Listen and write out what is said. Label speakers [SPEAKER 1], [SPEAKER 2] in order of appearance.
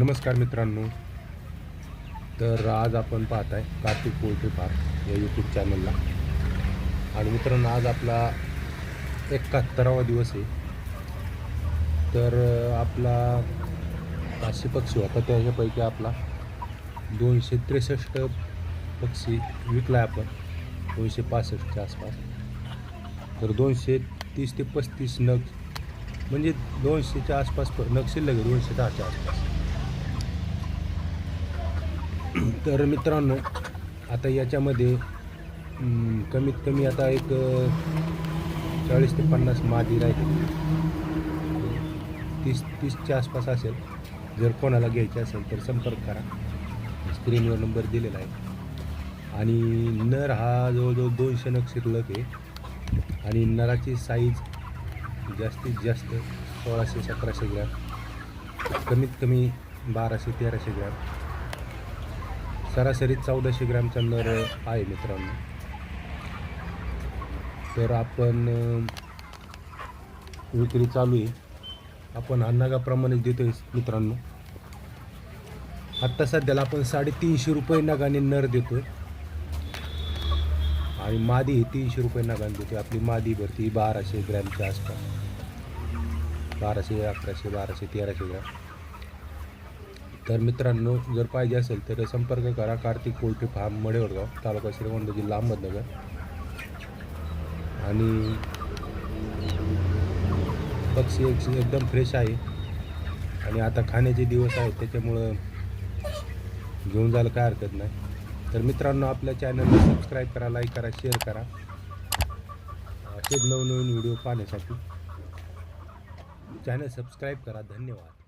[SPEAKER 1] नमस्कार मित्रांनो. तर आज आपण पाहत आहे कार्तिक पोल्ट्री फार्म या यूट्यूब चॅनलला आणि मित्रांनो आज आपला एकाहत्तरावा दिवस आहे. तर आपला पाचशे पक्षी होता त्याच्यापैकी आपला दोनशे त्रेसष्ट पक्षी विकला आहे आपण दोनशे पासष्टच्या आसपास. तर दोनशे तीस ते पस्तीस नग म्हणजे दोनशेच्या आसपास प- नग शिल्लक आहे दोनशे दहाच्या आसपास. तर मित्रांनो आता याच्यामध्ये कमीत कमी आता एक चाळीस ते पन्नास मादी राहील. तीस तीसच्या आसपास असेल. जर कोणाला घ्यायचे असेल तर संपर्क करा. स्क्रीनवर नंबर दिलेला आहे. आणि नर हा जवळजवळ दोनशे नग शिल्लक आहे. आणि नराची साईज जास्तीत जास्त सोळाशे सतराशे ग्रॅम. कमीत कमी बाराशे तेराशे ग्रॅम. सरासरी चौदाशे ग्रॅमचा नर आहे मित्रांनो. तर आपण विक्री चालू आहे. आपण अन्नागाप्रमाणेच आहे मित्रांनो. आत्ता सध्याला आपण साडेतीनशे रुपये नगाने नर देतो आणि मादी तीनशे रुपये नगाने देते आपली मादी भरती बाराशे ग्रॅमच्या आसपास. बाराशे अकराशे बाराशे तेराशे ग्रॅम. तर मित्रांनो जर पाहिजे असेल तर संपर्क करा. कार्तिक पोल्ट्री फार्म मडेवडगाव तालुका श्रीगोंदा जिल्हा अहमदनगर. आणि पक्षी एक एकदम फ्रेश आहे. आणि आता खाण्याचे दिवस आहेत त्याच्यामुळं घेऊन जायला काय हरकत नाही. तर मित्रांनो आपल्या चॅनलला सबस्क्राईब करा लाईक करा शेअर करा. असेच नवनवीन व्हिडिओ पाहण्यासाठी चॅनल सबस्क्राईब करा. धन्यवाद.